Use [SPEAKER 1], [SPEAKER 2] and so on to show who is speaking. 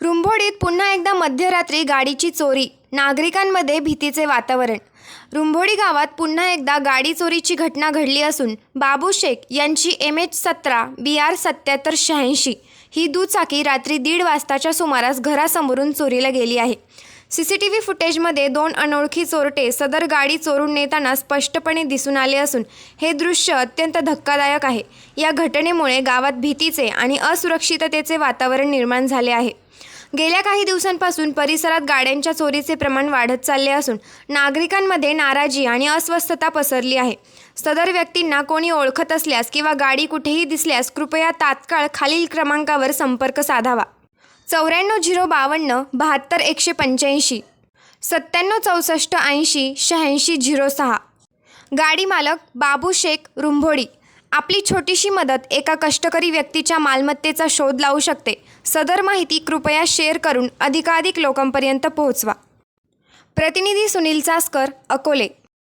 [SPEAKER 1] रुंभोडीत पुन्हा एकदा मध्यरात्री गाडीची चोरी नागरिकांमध्ये भीतीचे वातावरण. रुंभोडी गावात पुन्हा एकदा गाडी चोरीची घटना घडली असून बाबू शेख यांची एम एच सतरा बी आर सत्याहत्तर शहाऐंशी ही दुचाकी रात्री दीड वाजताच्या सुमारास घरासमोरून चोरीला गेली आहे. सी सी टी व्ही फुटेजमध्ये दोन अनोळखी चोरटे सदर गाडी चोरून नेताना स्पष्टपणे दिसून आले असून हे दृश्य अत्यंत धक्कादायक आहे. या घटनेमुळे गावात भीतीचे आणि असुरक्षिततेचे वातावरण निर्माण झाले आहे. गेल्या काही दिवसांपासून परिसरात गाड्यांच्या चोरीचे प्रमाण वाढत चालले असून नागरिकांमध्ये नाराजी आणि अस्वस्थता पसरली आहे. सदर व्यक्तींना कोणी ओळखत असल्यास किंवा गाडी कुठेही दिसल्यास कृपया तात्काळ खालील क्रमांकावर संपर्क साधावा. चौऱ्याण्णव झिरो बावन्न बहात्तर एकशे पंच्याऐंशी सत्त्याण्णव चौसष्ट ऐंशी शहाऐंशी झिरो सहा. गाडी मालक बाबू शेख रुंभोडी आपली छोटीशी मदत एका कष्टकरी व्यक्तीच्या मालमत्तेचा शोध लावू शकते. सदर माहिती कृपया शेअर करून अधिकाधिक लोकांपर्यंत पोहोचवा. प्रतिनिधी सुनील चास्कर अकोले.